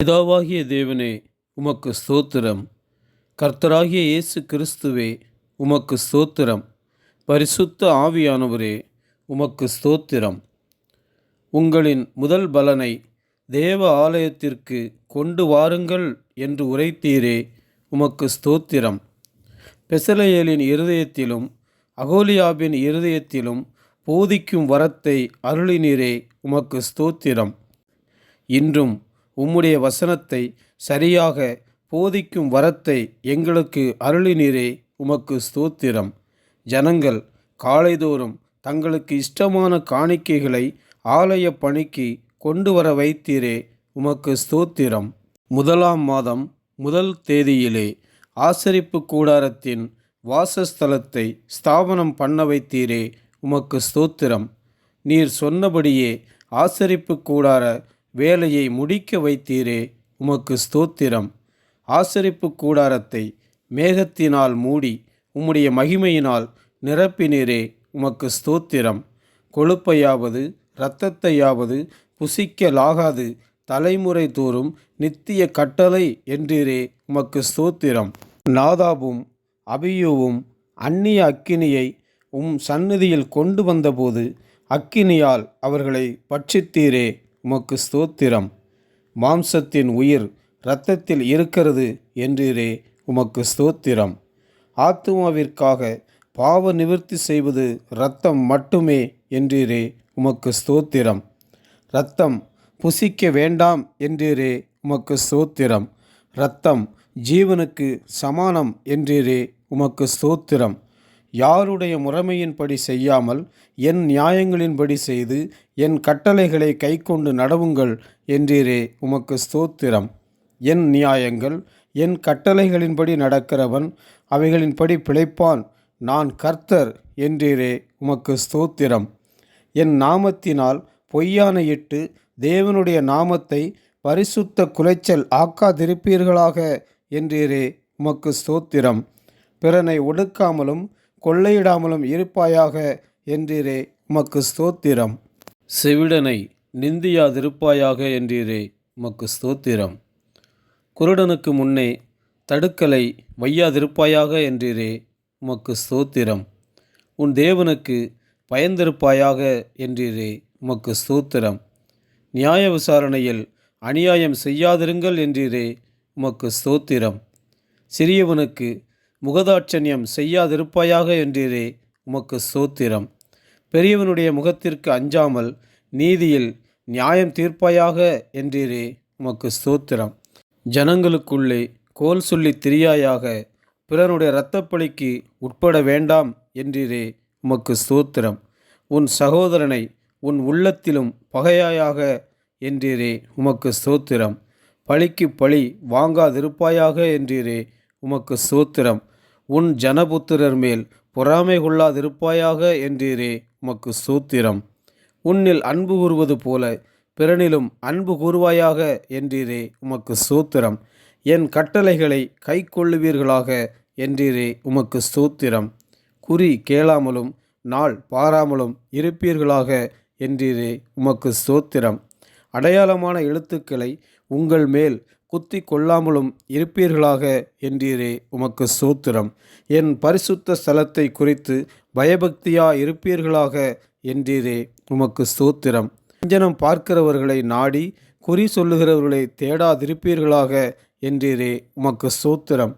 பிதாவாகிய தேவனே உமக்கு ஸ்தோத்திரம். கர்த்தராகிய இயேசு கிறிஸ்துவே உமக்கு ஸ்தோத்திரம். பரிசுத்த ஆவியானவரே உமக்கு ஸ்தோத்திரம். உங்களின் முதல் பலனை தேவ ஆலயத்திற்கு கொண்டு வாருங்கள் என்று உரைத்தீரே உமக்கு ஸ்தோத்திரம். பெசலையலின் இருதயத்திலும் அகோலியாபின் இருதயத்திலும் போதிக்கும் வரத்தை அருளினீரே உமக்கு ஸ்தோத்திரம். இன்றும் உம்முடைய வசனத்தை சரியாக போதிக்கும் வரத்தை எங்களுக்கு அருளினீரே உமக்கு ஸ்தோத்திரம். ஜனங்கள் காலைதோறும் தங்களுக்கு இஷ்டமான காணிக்கைகளை ஆலய பணிக்கு கொண்டு வர வைத்தீரே உமக்கு ஸ்தோத்திரம். முதலாம் மாதம் முதல் தேதியிலே ஆசரிப்பு கூடாரத்தின் வாசஸ்தலத்தை ஸ்தாபனம் பண்ண வைத்தீரே உமக்கு ஸ்தோத்திரம். நீர் சொன்னபடியே ஆசரிப்பு கூடார வேலையை முடிக்க வைத்தீரே உமக்கு ஸ்தோத்திரம். ஆசரிப்பு கூடாரத்தை மேகத்தினால் மூடி உம்முடைய மகிமையினால் நிரப்பினீரே உமக்கு ஸ்தோத்திரம். கொழுப்பையாவது இரத்தத்தையாவது புசிக்கலாகாது தலைமுறை தோறும் நித்திய கட்டளை என்றீரே உமக்கு ஸ்தோத்திரம். நாதாபும் அபியூவும் அந்நிய அக்கினியை உம் சந்நிதியில் கொண்டு வந்தபோது அக்கினியால் அவர்களை பட்சித்தீரே. உமக்கு ஸ்தோத்திரம். மாம்சத்தின் உயிர் இரத்தத்தில் இருக்கிறது என்றீரே உமக்கு ஸ்தோத்திரம். ஆத்துமாவிற்காக பாவ நிவர்த்தி செய்வது இரத்தம் மட்டுமே என்றீரே உமக்கு ஸ்தோத்திரம். இரத்தம் புசிக்க வேண்டாம் என்றீரே உமக்கு ஸ்தோத்திரம். இரத்தம் ஜீவனுக்கு சமானம் என்றீரே உமக்கு ஸ்தோத்திரம். யாருடைய முறைமையின்படி செய்யாமல் என் நியாயங்களின்படி செய்து என் கட்டளைகளை கைக்கொண்டு நடவுங்கள் என்றீரே உமக்கு ஸ்தோத்திரம். என் நியாயங்கள் என் கட்டளைகளின்படி நடக்கிறவன் அவைகளின்படி பிழைப்பான். நான் கர்த்தர் என்றீரே உமக்கு ஸ்தோத்திரம். என் நாமத்தினால் பொய்யானையிட்டு தேவனுடைய நாமத்தை பரிசுத்த குலைச்சல் ஆக்காதிருப்பீர்களாக என்றீரே உமக்கு ஸ்தோத்திரம். பிறனை ஒடுக்காமலும் கொள்ளையிடாமலும் இருப்பாயாக என்றீரே உமக்கு ஸ்தோத்திரம். செவிடனை நிந்தியாதிருப்பாயாக என்றீரே உமக்கு ஸ்தோத்திரம். குருடனுக்கு முன்னே தடுக்கலை வையாதிருப்பாயாக என்றீரே உமக்கு ஸ்தோத்திரம். உன் தேவனுக்கு பயந்திருப்பாயாக என்றீரே உமக்கு ஸ்தோத்திரம். நியாய விசாரணையில் அநியாயம் செய்யாதிருங்கள் என்றீரே உமக்கு ஸ்தோத்திரம். சிறியவனுக்கு முகதாட்சண்யம் செய்யாதிருப்பாயாக என்றீரே உமக்கு ஸ்தோத்திரம் பெரியவனுடைய முகத்திற்கு அஞ்சாமல் நீதியில் நியாயம் தீர்ப்பாயாக என்றீரே உமக்கு ஸ்தோத்திரம் ஜனங்களுக்குள்ளே கோல் சொல்லி திரியாயாக பிறனுடைய இரத்தப்பழிக்கு உட்பட வேண்டாம் என்றீரே உமக்கு ஸ்தோத்திரம் உன் சகோதரனை உன் உள்ளத்திலும் பகையாயாக என்றீரே உமக்கு ஸ்தோத்திரம் பழிக்கு பழி வாங்காதிருப்பாயாக என்றீரே உமக்கு ஸ்தோத்திரம் உன் ஜனபுத்திரர் மேல் பொறாமை கொள்ளாதிருப்பாயாக என்றீரே உமக்கு சூத்திரம். உன்னில் அன்பு கூறுவது போல பிறனிலும் அன்பு கூறுவாயாக என்றீரே உமக்கு சூத்திரம். என் கட்டளைகளை கை கொள்ளுவீர்களாக என்றீரே உமக்கு சூத்திரம். குறி கேளாமலும் நாள் பாராமலும் இருப்பீர்களாக என்றீரே உமக்கு சோத்திரம். அடையாளமான எழுத்துக்களை உங்கள் மேல் குத்தி கொள்ளாமலும் இருப்பீர்களாக என்றீரே உமக்கு சூத்திரம். என் பரிசுத்த ஸ்தலத்தை குறித்து பயபக்தியா இருப்பீர்களாக என்றீரே உமக்கு ஸ்தோத்திரம் அஞ்சனம் பார்க்கிறவர்களை நாடி குறி சொல்லுகிறவர்களை தேடாதிருப்பீர்களாக என்றீரே உமக்கு ஸ்தோத்திரம்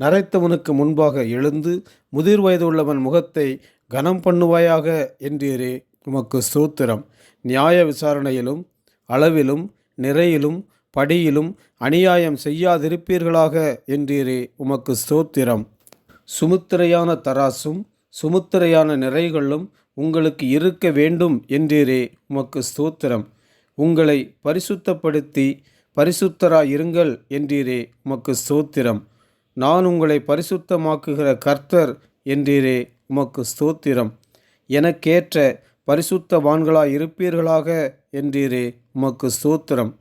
நரைத்தவனுக்கு முன்பாக எழுந்து முதிர் வயதுள்ளவன் முகத்தை கனம் பண்ணுவாயாக என்றீரே உமக்கு சூத்திரம். நியாய விசாரணையிலும் அளவிலும் நிறையிலும் படியிலும் அநியாயம் செய்யாதிருப்பீர்களாக என்றீரே உமக்கு ஸ்தோத்திரம். சுமுத்திரையான தராசும் சுமுத்திரையான நிறைகளும் உங்களுக்கு இருக்க வேண்டும் என்றீரே உமக்கு ஸ்தோத்திரம். உங்களை பரிசுத்தப்படுத்தி பரிசுத்தராயிருங்கள் என்றீரே உமக்கு ஸ்தோத்திரம். நான் உங்களை பரிசுத்தமாக்குகிற கர்த்தர் என்றீரே உமக்கு ஸ்தோத்திரம். எனக்கேற்ற பரிசுத்தவான்களாய் இருப்பீர்களாக என்றீரே உமக்கு ஸ்தோத்திரம்.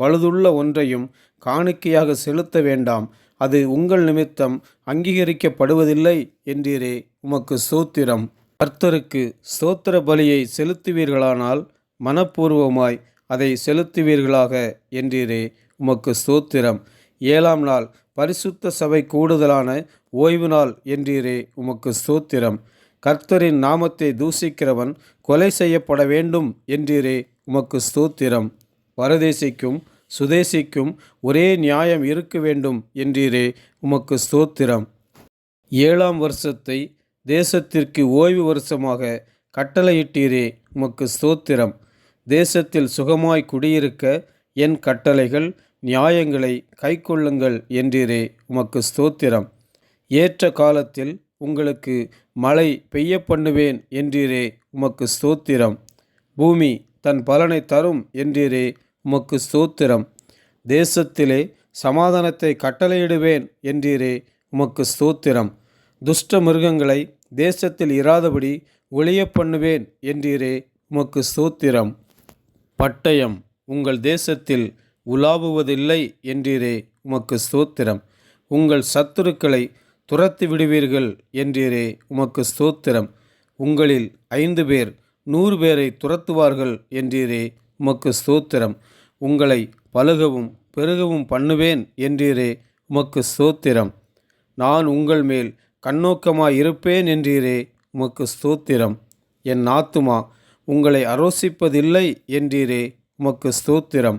பழுதுள்ள ஒன்றையும் காணிக்கையாக செலுத்த வேண்டாம். அது உங்கள் நிமித்தம் அங்கீகரிக்கப்படுவதில்லை என்றீரே உமக்கு ஸ்தோத்திரம் கர்த்தருக்கு ஸ்தோத்திர பலியை செலுத்துவீர்களானால் மனப்பூர்வமாய் அதை செலுத்துவீர்களாக என்றீரே உமக்கு ஸ்தோத்திரம் ஏழாம் நாள் பரிசுத்த சபை கூடுதலான ஓய்வு நாள் என்றீரே உமக்கு ஸ்தோத்திரம் கர்த்தரின் நாமத்தை தூசிக்கிறவன் கொலை செய்யப்பட வேண்டும் என்றீரே உமக்கு ஸ்தோத்திரம் பரதேசிக்கும் சுதேசிக்கும் ஒரே நியாயம் இருக்க வேண்டும் என்றீரே உமக்கு ஸ்தோத்திரம். ஏழாம் வருஷத்தை தேசத்திற்கு ஓய்வு வருஷமாக கட்டளையிட்டீரே உமக்கு ஸ்தோத்திரம். தேசத்தில் சுகமாய் குடியிருக்க என் கட்டளைகள் நியாயங்களை கைக்கொள்ளுங்கள் என்றீரே உமக்கு ஸ்தோத்திரம். ஏற்ற காலத்தில் உங்களுக்கு மழை பெய்ய பண்ணுவேன் என்றீரே உமக்கு ஸ்தோத்திரம். பூமி தன் பலனை தரும் என்றீரே உமக்கு ஸ்தோத்திரம். தேசத்திலே சமாதானத்தை கட்டளையிடுவேன் என்றீரே உமக்கு ஸ்தோத்திரம். துஷ்ட மிருகங்களை தேசத்தில் இராதபடி ஒளிய பண்ணுவேன் என்றீரே உமக்கு ஸ்தோத்திரம். பட்டயம் உங்கள் தேசத்தில் உலாவுவதில்லை என்றீரே உமக்கு ஸ்தோத்திரம். உங்கள் சத்துருக்களை துரத்தி விடுவீர்கள் என்றீரே உமக்கு ஸ்தோத்திரம். உங்களில் ஐந்து பேர் நூறு பேரை துரத்துவார்கள் என்றீரே உமக்கு ஸ்தோத்திரம். உங்களை பழுகவும் பெருகவும் பண்ணுவேன் என்றீரே உமக்கு ஸ்தோத்திரம். நான் உங்கள் மேல் கண்ணோக்கமாய் இருப்பேன் என்றீரே உமக்கு ஸ்தோத்திரம். என் ஆத்துமா உங்களை அரோசிப்பதில்லை என்றீரே உமக்கு ஸ்தோத்திரம்.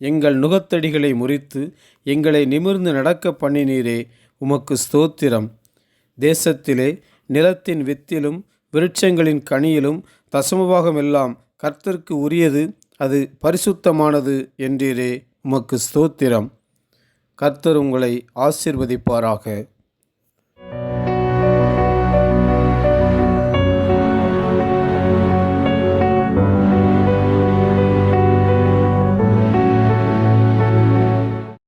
எங்கள் நுகத்தடிகளை முறித்து எங்களை நிமிர்ந்து நடக்க பண்ணினீரே உமக்கு ஸ்தோத்திரம். தேசத்திலே நிலத்தின் வித்திலும் விருட்சங்களின் கனியிலும் தசமபாகமெல்லாம் கர்த்தருக்கு உரியது. அது பரிசுத்தமானது என்றீரே உமக்கு ஸ்தோத்திரம். கர்த்தர் உங்களை ஆசிர்வதிப்பாராக.